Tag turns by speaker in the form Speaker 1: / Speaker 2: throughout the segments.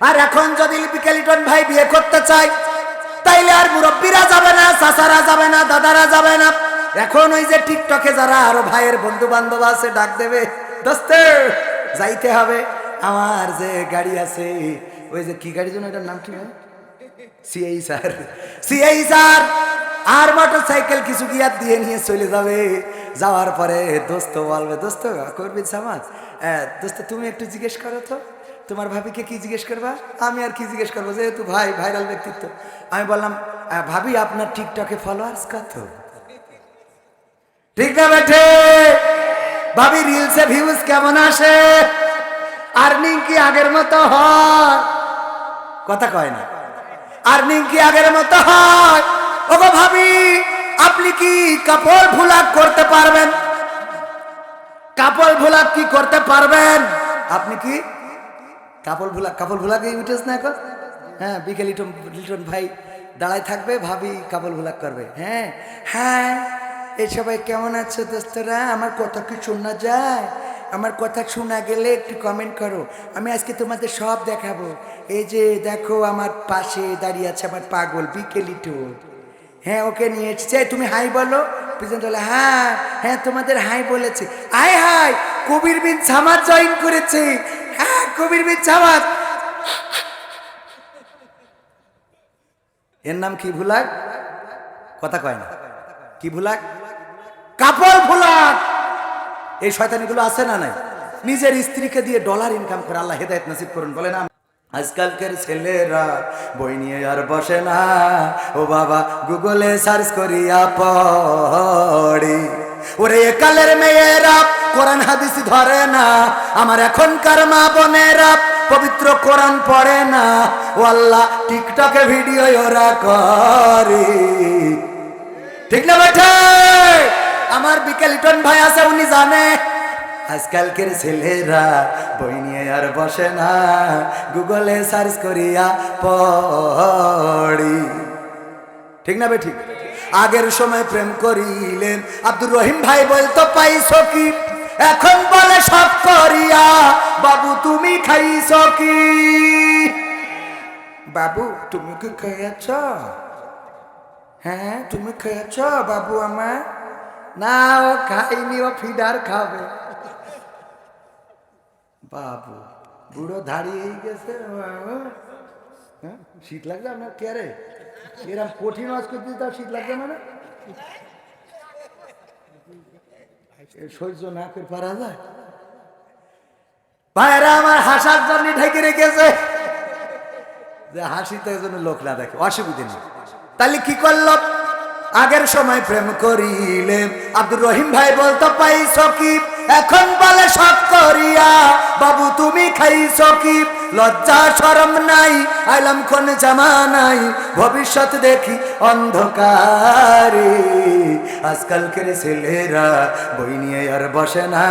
Speaker 1: আর এখন যদি লিপিকা লিটন ভাই বিয়ে করতে চায়, তাইলে আর মুরব্বীরা যাবে না, চাচারা যাবে না, দাদারা যাবে না। এখন ওই যে টিকটকে যারা আরও ভাইয়ের বন্ধু বান্ধব আছে, ডাক দেবে, দোস্তে, যাইতে হবে। আমার যে গাড়ি আছে, ওই যে কি গাড়ি জন্য এটার নাম কি হয় সিআই স্যার সিআই স্যার, আর মোটর সাইকেল কিছু গিয়ার দিয়ে নিয়ে চলে যাবে। যাওয়ার পরে দোস্ত বলবে, দোস্ত, করবি সামাজ? দোস্ত, তুমি একটু জিজ্ঞেস করো তো। তোমার ভাবিকে কি জিজ্ঞেস করবা? আমি আর কি জিজ্ঞেস করব? যেহেতু ভাই ভাইরাল ব্যক্তিত্ব। আমি বললাম ভাবি, আপনার টিকটকে ফলোয়ার্স কত? ঠিক না বেঠে? ভাবি রিলসে ভিউজ কেমন আসে? আর্নিং কি আগের মতো হয়? কথা কয় না। আর্নিং কি আগের মতো হয়? ওগো ভাবি, আপনি কি কাপড় ভুলাক করতে পারবেন? কাপড় ভুলাক কি করতে পারবেন? আপনি কি কাপড় ভুলা কাপড় ভুলাক ইউটেস না এখন? হ্যাঁ বিকেল লিটন লিটন ভাই দাঁড়ায় থাকবে, ভাবি কাপড় ভুলাক করবে। হ্যাঁ হ্যাঁ এই সবাই কেমন আছো দোস্তরা? আমার কথা কি শোনা যায়? আমার কথা শোনা গেলে একটু কমেন্ট করো। আমি আজকে তোমাদের সব দেখাবো। এই যে দেখো আমার পাশে দাঁড়িয়ে আছে আমার পাগল বিকেল লিটন। হ্যাঁ ওকে নিয়ে এসেছি। তুমি হাই বলো। পিছন বলে হ্যাঁ হ্যাঁ তোমাদের হাই বলেছে। আয় হাই, কবির বিন সামাদ জয়েন করেছে। কবির সামাদ এর নাম কি ভুলাক? কথা কয় না। কি ভুলাক? কাপড় ভুলাক। এই শয়তানিগুলো আছে না নাই? নিজের স্ত্রীকে দিয়ে ডলার ইনকাম করে আল্লাহ হেদায়ত নসিব করুন বলে না আজকালকার ছেলেরা বই নিয়ে আর বসে না। ও বাবা, গুগলে সার্চ করিয়া পড়ি। ওরে একালের মেয়েরা কোরআন হাদিস ধরে না। আমার এখনকার মা বোনেরা পবিত্র কোরআন পড়ে না। ও আল্লাহ টিকটকে ভিডিও ওরা করে। ঠিক না বেঠে আমার বিকেল লিটন ভাই আছে, উনি জানে। আজকালকের ছেলেরা বই নিয়ে আর বসে না। গুগলে সার্চ করিয়া পড়ি। ঠিক না বে আগের সময় প্রেম করিলেন। আব্দুর রহিম ভাই বলতো, পাইছো কি? এখন বলে সব করিয়া, বাবু, তুমি খাইছ কি? বাবু, তুমি কি খেয়েছ? হ্যাঁ তুমি খেয়েছ, বাবু আমার? না, ও খাইনি, ও ফিডার খাবে। বাবু, বুড়ো দাঁড়িয়ে গেছে হ্যাঁ? শীত লাগবে আপনার কে রে এরকম কঠিন করতে তাও শীত লাগবে মানে? সহ্য না করে পারা যায়। আমার হাসার জন্য ঢেকে রেখেছে। যে লোক না দেখে, অসুবিধে নেই। তাহলে কি করল? আগের সময় প্রেম করিলে আব্দুর রহিম ভাই বলতো, পাইছ কি? এখন বলে সব করিয়া, বাবু তুমি খাইছ কি? লজ্জা, শরম নাই, আইলাম কোন জামানাই ভবিষ্যৎ দেখি অন্ধকারে। আজকালকের ছেলেরা বই নিয়ে আর বসে না,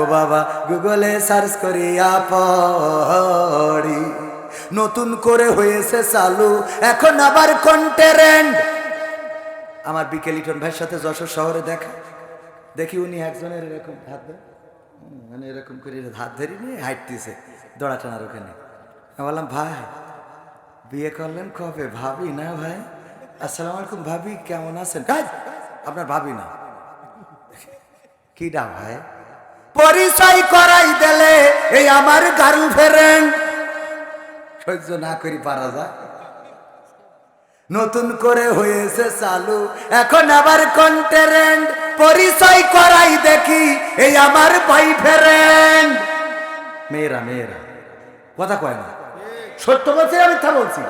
Speaker 1: ও বাবা গুগলে সার্চ করিয়া পড়ি। নতুন করে হয়েছে চালু, এখন আবার কন্টেরেন্ট আমার বিকেল লিটন ভাইয়ের সাথে যশোর শহরে দেখা। দেখি উনি একজনের এরকম হাত মানে এরকম করে হাত ধরে নিয়ে হাঁটতেছে দড়া টানার ওখানে। আমি বললাম, ভাই, বিয়ে করলেন কবে? ভাবি না ভাই। আসসালামু আলাইকুম ভাবি, কেমন আছেন? কাজ আপনার ভাবি না। কিডা ভাই? পরিচয় করাই দিলে এই আমার গার্লফ্রেন্ড সহ্য না করি, পারা যায় নতুন করে হয়েছে চালু। এখন আবার কন্টেরেন্ট পরিচয় করাই দেখি, এই আমার বয়ফ্রেন্ড মেয়েরা মেয়েরা, কথা কয় না। সত্য বলছি আমি মিথ্যা বলছি?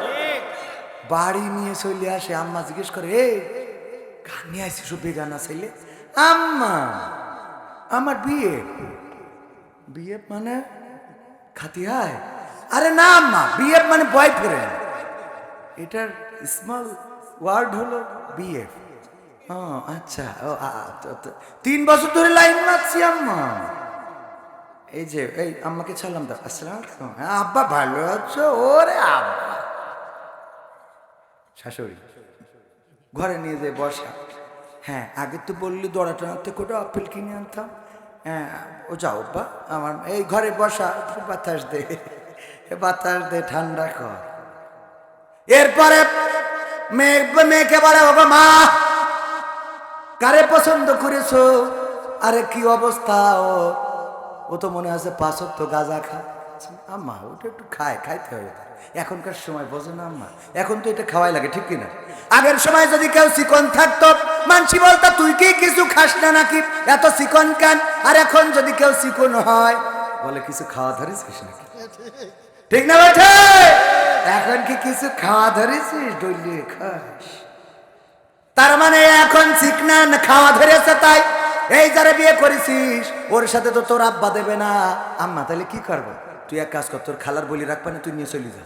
Speaker 1: বাড়ি নিয়ে চলে আসে, আম্মা জিজ্ঞেস করে, এ গান নিয়ে আসিস বেগানা ছেলে? আম্মা, আমার বিয়ে। বিয়ে মানে খাতিয়ায় আরে না, আম্মা, বিয়ে মানে বয়ফ্রেন্ড এটার স্মল ওয়ার্ড হলো বিএফ ও আচ্ছা ও তিন বছর ধরে লাইন মারছি আম্মা। এই যে, এই আম্মাকে ছাড়লাম তো, আসসালাম হ্যাঁ আব্বা ভালো আছো? ওরে আব্বা। শাশুড়ি, ঘরে নিয়ে যায় বসা। হ্যাঁ আগে তো বললি দড়া টানাতে করে আপেল কিনে আনতাম। হ্যাঁ ও যাও বা আমার এই ঘরে বসা বাতাস দে। বাতাস দে, ঠান্ডা কর। এরপরে মেয়ে, মেয়েকে বলে মা, কারে পছন্দ করেছ? আরে কি অবস্থা ও? ও তো মনে আছে পাঁচক তো গাঁজা খা আম্মা, ওটা একটু খায়, খাইতে হবে এখনকার সময় বোঝো না আম্মা, এখন তো এটা খাওয়াই লাগে, ঠিক কিনা? আগের সময় যদি কেউ চিকন থাকতো, মানসি বলতো, তুই কি কিছু খাস না নাকি? এত চিকন কেন? আর এখন যদি কেউ চিকন হয়, বলে, কিছু খাওয়া ধরেছিস নাকি? ঠিক না বেঠে এখন কি কিছু খাওয়া ধরেছিস? ডলিয়ে খাস। তার মানে এখন চিকনা খাওয়া ধরেছে তাই? এই যারা বিয়ে করেছিস, ওর সাথে তো তোর আব্বা দেবে না। আম্মা, তাহলে কি করব? তুই এক কাজ কর, তোর খালার বলি রাখবা না, তুই নিয়ে চলে যা।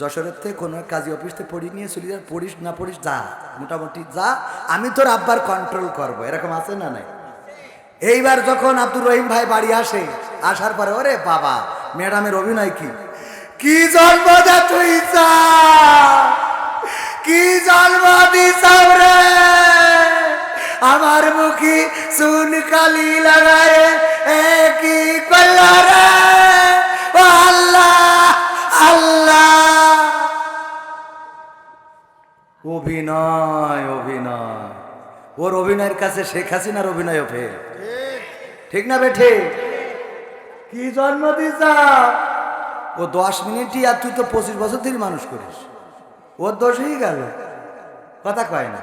Speaker 1: যশোরের থেকে কোনো কাজী অফিস থেকে পড়ি, নিয়ে চলে যা, পড়িস না পড়িস, যা, মোটামুটি যা। আমি তোর আব্বার কন্ট্রোল করব, এরকম আছে না নাই? এইবার যখন আব্দুর রহিম ভাই বাড়ি আসে, আসার পরে, ওরে বাবা, ম্যাডামের অভিনয় কি? কি জন্ম দা তুই কি জন্ম দিছাও রে? আমার মুখি সুন কালি লাগায় এ কি করলা রে? ও আল্লাহ আল্লাহ। অভিনয় অভিনয়। ওর অভিনয়ের কাছে শেখ হাসিনার অভিনয় ফের। ঠিক। না বেঠে? কি জন্ম দিছা ও দশ মিনিটই আর তুই তো পঁচিশ বছর ধরে মানুষ করিস। ওর দোষ হয়ে গেল। কথা কয় না।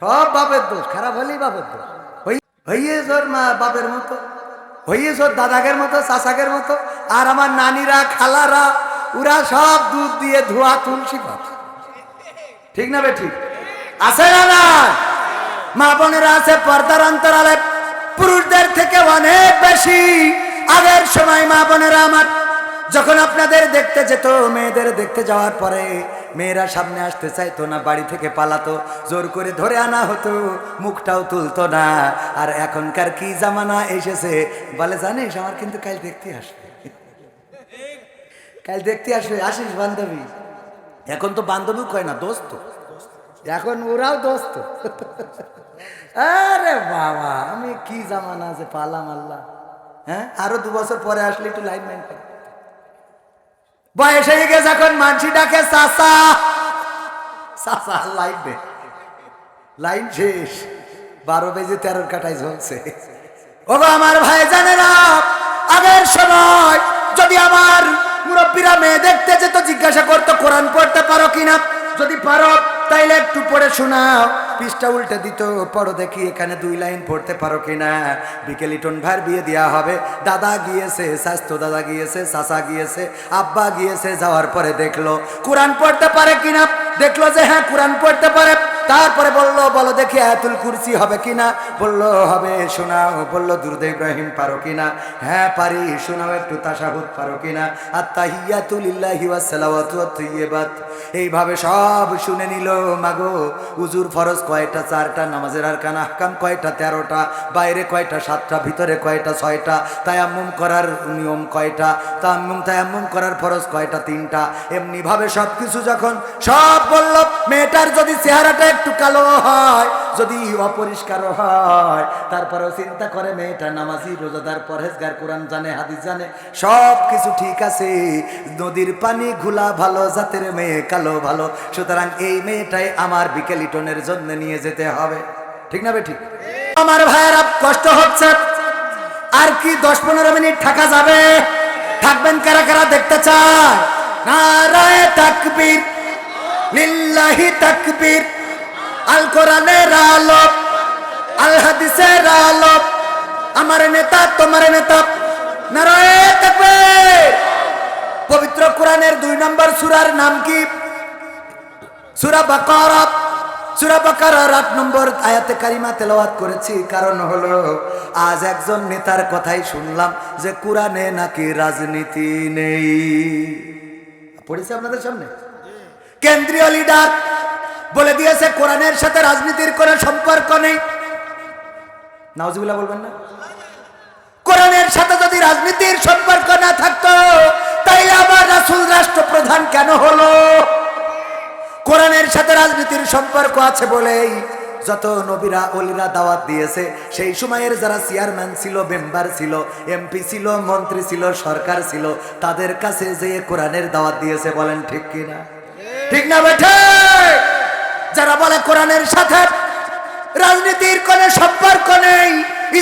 Speaker 1: সব বাপের দোষ, খারাপ হলেই বাপের দোষ। হই- হইয়েছ ওর মা বাপের মতো হইয়েছ ওর দাদাকের মতো চাষাকের মতো, আর আমার নানিরা, খালারা, ওরা সব দুধ দিয়ে ধোয়া তুলসী পাতা। ঠিক না বে ঠিক? আছে না? মা বোনেরা আছে, পর্দার অন্তরালে। পুরুষদের থেকে অনেক বেশি। আগের সময় মা বোনেরা আমার যখন আপনাদের দেখতে যেত, মেয়েদের দেখতে যাওয়ার পরে মেয়েরা সামনে আসতে চাইতো না, বাড়ি থেকে পালাতো, জোর করে ধরে আনা হতো, মুখটাও তুলতো না। আর এখনকার কি জামানা এসেছে? বলে, জানিস, আমার কিন্তু কাল দেখতে আসবে। কাল দেখতে আসবে, আসিস বান্ধবী। এখন তো বান্ধবী কয় না, দোস্ত। এখন ওরাও দোস্ত। আরে বাবা, আমি কি জামানা আছে পালাম আল্লাহ। হ্যাঁ? আরও দু বছর পরে আসলে একটু লাইন মাইন বয়স হয়ে গেছে এখন মানসি ডাকে লাইন লাইন শেষ। বারো বেজে তেরো কাটায় ঝলছে। ও আমার ভাই জানে না আগের সময় যদি আমার মুরব্বীরা মেয়ে দেখতে যেত, জিজ্ঞাসা করতো, কোরআন পড়তে পারো কিনা? যদি পারো, তাইলে একটু পড়ে শোনাও। পৃষ্ঠা উল্টে দিত, পড়ো দেখি এখানে দুই লাইন পড়তে পারো কিনা। বিকেলি টোন ভার বিয়ে দেওয়া হবে। দাদা গিয়েছে, স্বাস্থ্য দাদা গিয়েছে চাষা গিয়েছে, আব্বা গিয়েছে, যাওয়ার পরে দেখল, কোরআন পড়তে পারে কিনা? দেখল যে হ্যাঁ কোরআন পড়তে পারে। তারপরে বলল, বলো দেখি আয়াতুল কুরসি হবে কিনা? বলল, হবে, শোনাও। বলল, দুরুদ ইব্রাহিম পারো কিনা? হ্যাঁ পারি, শোনাও, একটু তাশাহুদ পারো কিনা? আর তাহিয়াতুলিল্লাহি ওয়াসসালাওয়াতু ওয়াত এইভাবে সব শুনে নিল। মাগো, উজুর ফরজ কয়টা? চারটা, নামাজের আর কান আহকাম কয়টা? তেরোটা। বাইরে কয়টা? সাতটা? ভিতরে কয়টা? ছয়টা? তায়াম্মুম করার নিয়ম কয়টা? তায়াম্মুম তায়াম্মুম করার ফরজ কয়টা? তিনটা। এমনি ভাবে সব কিছু যখন সব বলল, মেয়েটার যদি চেহারাটা একটু কালো হয়, যদি অপরিষ্কারও হয়। তারপরেও চিন্তা করে মেয়েটা নামাজি, রোজাদার, পরহেজগার, কোরআন জানে, হাদিস জানে সব কিছু ঠিক আছে। নদীর পানি ঘোলা ভালো, জাতের মেয়ে কালো ভালো। সুতরাং এই মেয়েটাই আমার বিকেলিটনের জন্য নিয়ে যেতে হবে। ঠিক না ঠিক? আমার ভাইয়েরা কষ্ট হচ্ছে। আর কি দশ পনেরো মিনিট থাকা যাবে? থাকবেন কারা কারা দেখতে চায়? নারায় তাকবীর, লিল্লাহি তাকবীর। আল কোরআনের আলো আল হাদিসের আলো আমার নেতা তোমার নেতা। নারায় পবিত্র কোরআনের দুই নম্বর সুরার নাম কি? সুরা বাকারা। সুরা বাকারার আট নম্বর আয়াতে কারিমা তেলাওয়াত করেছি। কারণ হলো আজ একজন নেতার কথাই শুনলাম যে কোরআনে নাকি রাজনীতি নেই। পড়েছে আপনাদের সামনে? কেন্দ্রীয় লিডার বলে দিয়েছে, কোরআনের সাথে রাজনীতির কোনো সম্পর্ক নেই। নাউজুবিল্লাহ বলবেন না? কোরআনের সাথে যদি রাজনীতির সম্পর্ক না থাকতো, তাইলে আবার রাসুল রাষ্ট্রপ্রধান কেন হলো? কোরআনের সাথে রাজনীতির সম্পর্ক আছে বলেই যত নবীরা, অলিরা দাওয়াত দিয়েছে, সেই সময়ের যারা চেয়ারম্যান ছিল, মেম্বার ছিল, এমপি ছিল, মন্ত্রী ছিল, সরকার ছিল, তাদের কাছে যে কোরআনের দাওয়াত দিয়েছে বলেন ঠিক কিনা? ঠিক না বেঠে? যারা বলে কোরআনের সাথে রাজনীতির কোনো সম্পর্ক নেই,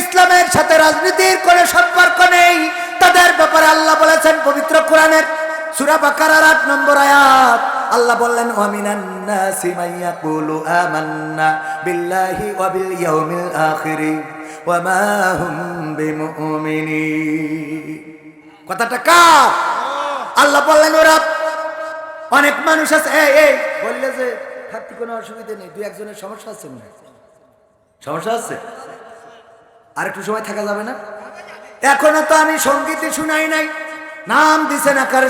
Speaker 1: ইসলামের সাথে রাজনীতির কোনো সম্পর্ক নেই, তাদের ব্যাপারে আল্লাহ বলেছেন পবিত্র কোরআনের বাকারার নম্বর আয়াত। আল্লাহ বললেন হুম কথাটা বললেন, ওরা অনেক মানুষ আছে। এই, বললে যে থাকতে কোনো অসুবিধা নেই, দুই একজনের সমস্যা আছে মনে সমস্যা আছে? আর একটু সময় থাকা যাবে না? এখনও তো আমি সঙ্গীতে শুনাই নাই, নাম দিছেন আকার